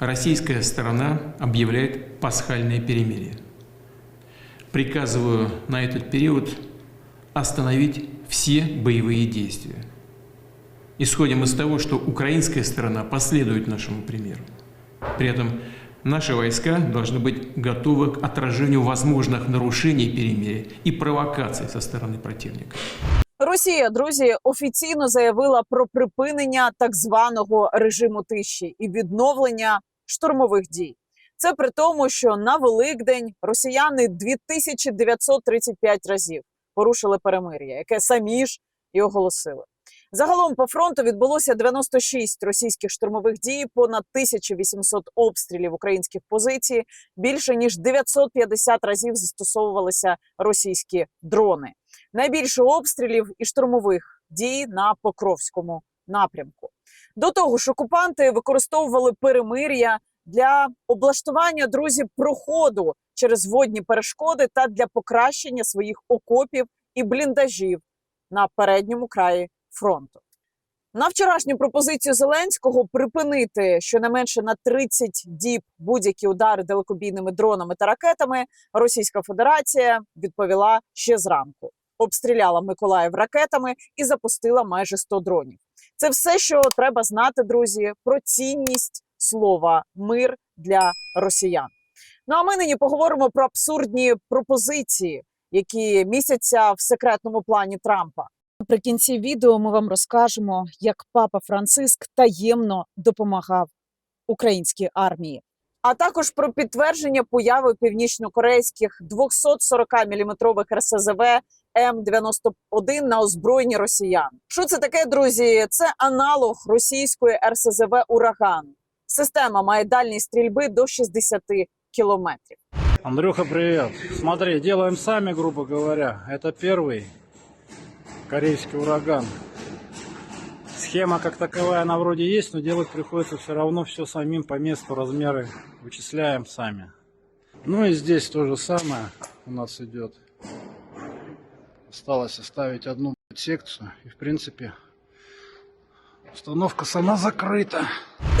Российская сторона объявляет пасхальное перемирие. Приказываю на этот период остановить все боевые действия. Исходим из того, что украинская сторона последует нашему примеру. При этом наши войска должны быть готовы к отражению возможных нарушений перемирия и провокаций со стороны противника. Росія, друзі, офіційно заявила про припинення так званого режиму тиші і відновлення штурмових дій. Це при тому, що на Великдень росіяни 2935 разів порушили перемир'я, яке самі ж і оголосили. Загалом по фронту відбулося 96 російських штурмових дій, понад 1800 обстрілів українських позицій. Більше ніж 950 разів застосовувалися російські дрони. Найбільше обстрілів і штурмових дій на Покровському напрямку. До того ж, окупанти використовували перемир'я для облаштування друзів проходу через водні перешкоди та для покращення своїх окопів і бліндажів на передньому краї фронту. На вчорашню пропозицію Зеленського припинити щонайменше на 30 діб будь-які удари далекобійними дронами та ракетами Російська Федерація відповіла ще зранку. Обстріляла Миколаїв ракетами і запустила майже 100 дронів. Це все, що треба знати, друзі, про цінність слова мир для росіян. Ну а ми нині поговоримо про абсурдні пропозиції, які містяться в секретному плані Трампа. Наприкінці відео ми вам розкажемо, як папа Франциск таємно допомагав українській армії, а також про підтвердження появи північнокорейських 240-мм РСЗВ М91 на озброєнні росіян. Що це таке, друзі? Це аналог російської РСЗВ Ураган. Система має дальність стрільби до 60 кілометрів. Андрюха, привет. Смотри, делаем сами, грубо говоря. Это первый корейский ураган. Схема как таковая, она вроде есть, но делать приходится все равно все самим по месту, размеры вычисляем сами. Ну и здесь то же самое у нас идет. Осталось оставить одну секцию. И в принципе установка сама закрыта.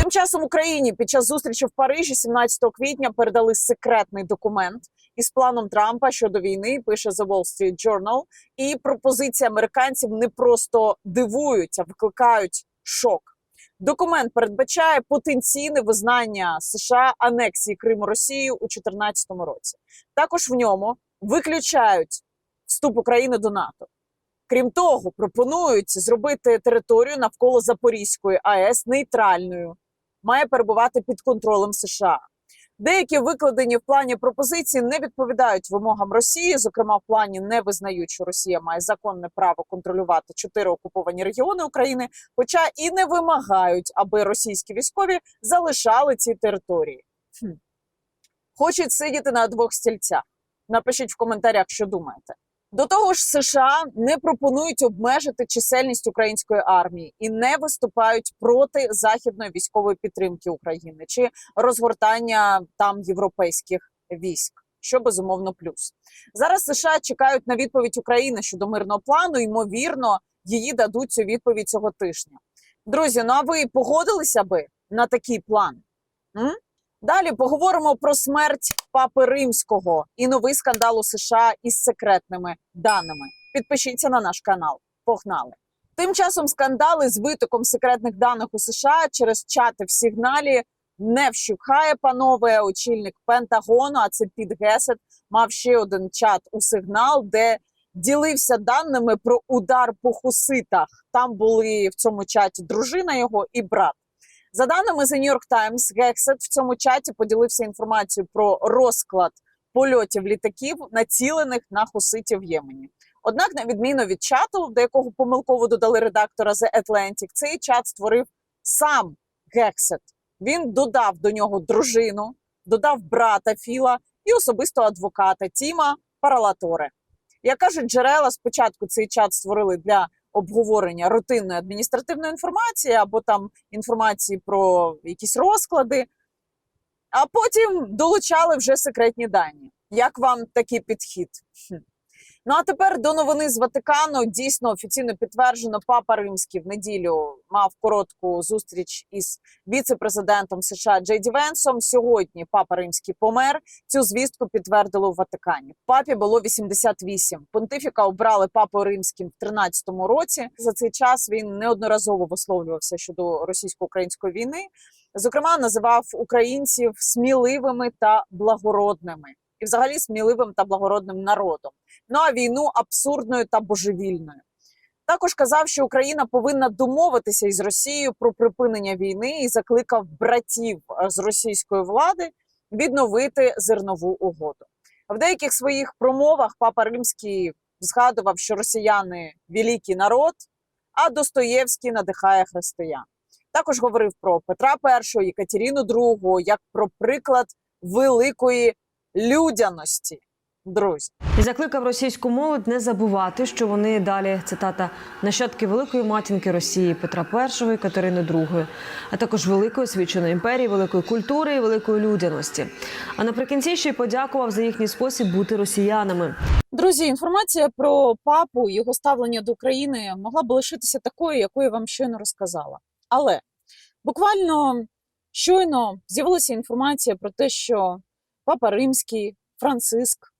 Тим часом Україні під час зустрічі в Парижі 17 квітня передали секретний документ із планом Трампа щодо війни. Пише The Wall Street Journal. І пропозиції американців не просто дивують, а викликають шок. Документ передбачає потенційне визнання США анексії Криму Росією у 2014 році. Також в ньому виключають вступ України до НАТО. Крім того, пропонують зробити територію навколо Запорізької АЕС нейтральною, має перебувати під контролем США. Деякі викладені в плані пропозиції не відповідають вимогам Росії. Зокрема, в плані не визнають, що Росія має законне право контролювати чотири окуповані регіони України, хоча і не вимагають, аби російські військові залишали ці території. Хм. Хочуть сидіти на двох стільцях. Напишіть в коментарях, що думаєте. До того ж, США не пропонують обмежити чисельність української армії і не виступають проти західної військової підтримки України чи розгортання там європейських військ. Що безумовно плюс зараз США чекають на відповідь України щодо мирного плану. Ймовірно, її дадуть цю відповідь цього тижня. Друзі, ну а ви погодилися би на такий план? М? Далі поговоримо про смерть папи римського і новий скандал у США із секретними даними. Підпишіться на наш канал. Погнали! Тим часом скандали з витоком секретних даних у США через чати в сигналі не вщухає, панове. Очільник Пентагону, а це Піт Гесет, мав ще один чат у сигнал, де ділився даними про удар по хуситах. Там були в цьому чаті дружина його і брат. За даними The New York Times, Гексет в цьому чаті поділився інформацією про розклад польотів літаків, націлених на хуситів в Ємені. Однак, на відміну від чату, до якого помилково додали редактора The Atlantic, цей чат створив сам Гексет. Він додав до нього дружину, додав брата Філа і особисто адвоката Тіма Паралаторе. Як кажуть джерела, спочатку цей чат створили для обговорення рутинної адміністративної інформації або там інформації про якісь розклади, а потім долучали вже секретні дані. Як вам такий підхід? Ну а тепер до новини з Ватикану. Дійсно офіційно підтверджено, папа Римський в неділю мав коротку зустріч із віце-президентом США Джей Ді Венсом. Сьогодні папа Римський помер. Цю звістку підтвердили у Ватикані. Папі було 88. Понтифіка обрали папою римським в 13-му році. За цей час він неодноразово висловлювався щодо російсько-української війни. Зокрема, називав українців сміливими та благородними, і взагалі сміливим та благородним народом. Ну а війну абсурдною та божевільною. Також казав, що Україна повинна домовитися із Росією про припинення війни і закликав братів е, з російської влади відновити зернову угоду. В деяких своїх промовах папа Римський згадував, що росіяни великий народ, а Достоєвський надихає християн. Також говорив про Петра І, Екатерину II, як про приклад великої людяності. Друзі, І закликав російську молодь не забувати, що вони далі цитата нащадки великої матінки Росії Петра І і Катерини II, а також великої свідченої імперії, великої культури і великої людяності. А наприкінці ще й подякував за їхній спосіб бути росіянами. Друзі, інформація про папу і його ставлення до України могла б лишитися такою, якою я вам щойно розказала. Але буквально щойно з'явилася інформація про те, що папа Римський Франциск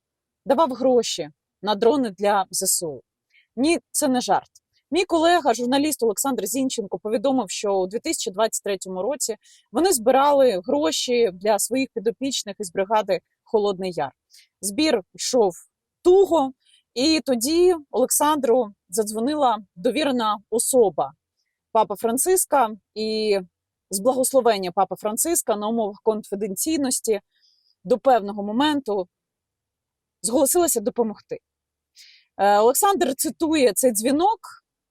давав гроші на дрони для ЗСУ. Ні, це не жарт. Мій колега, журналіст Олександр Зінченко, повідомив, що у 2023 році вони збирали гроші для своїх підопічних із бригади Холодний Яр. Збір йшов туго, і тоді Олександру задзвонила довірена особа папа Франциска, і з благословення папа Франциска на умовах конфіденційності до певного моменту зголосилася допомогти. Е, Олександр цитує цей дзвінок.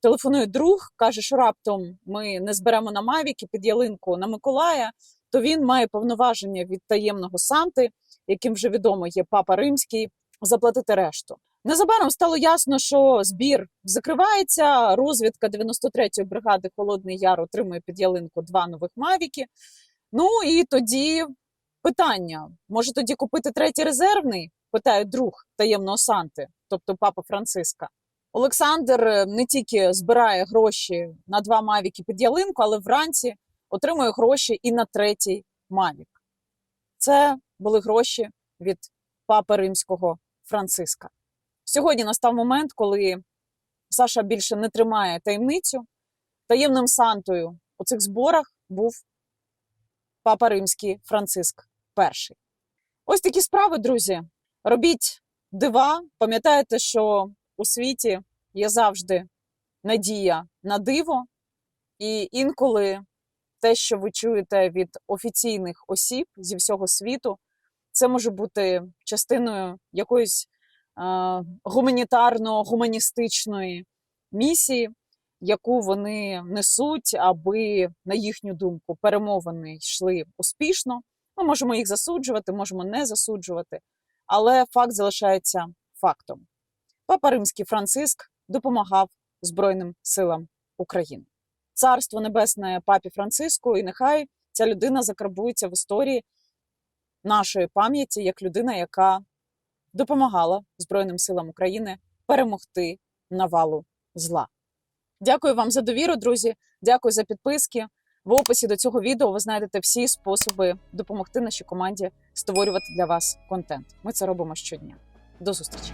Телефонує друг, каже, що раптом ми не зберемо на Мавіки під ялинку на Миколая, то він має повноваження від таємного Санти, яким вже відомо є папа Римський, заплатити решту. Незабаром стало ясно, що збір закривається. Розвідка 93-ї бригади Холодний Яр отримує під ялинку два нових Мавіки. Ну і тоді питання: може тоді купити третій резервний? питає друг таємного Санти, тобто папа Франциска. Олександр е, не тільки збирає гроші на два Мавіки під ялинку, але вранці отримує гроші і на третій Мавік. Це були гроші від папи римського Франциска. Сьогодні настав момент, коли Саша більше не тримає таємницю. Таємним Сантою у цих зборах був папа римський Франциск І. Ось такі справи, друзі. Робіть дива. Пам'ятайте, що у світі є завжди надія на диво, і інколи те, що ви чуєте від офіційних осіб зі всього світу, це може бути частиною якоїсь е, гуманітарно-гуманістичної місії, яку вони несуть, аби, на їхню думку, перемовини йшли успішно. Ми можемо їх засуджувати, можемо не засуджувати, але факт залишається фактом. Папа Римський Франциск допомагав Збройним силам України. Царство Небесне папі Франциску, і нехай ця людина закарбується в історії нашої пам'яті як людина, яка допомагала Збройним силам України перемогти навалу зла. Дякую вам за довіру, друзі. Дякую за підписки. В описі до цього відео ви знайдете всі способи допомогти нашій команді створювати для вас контент. Ми це робимо щодня. До зустрічі!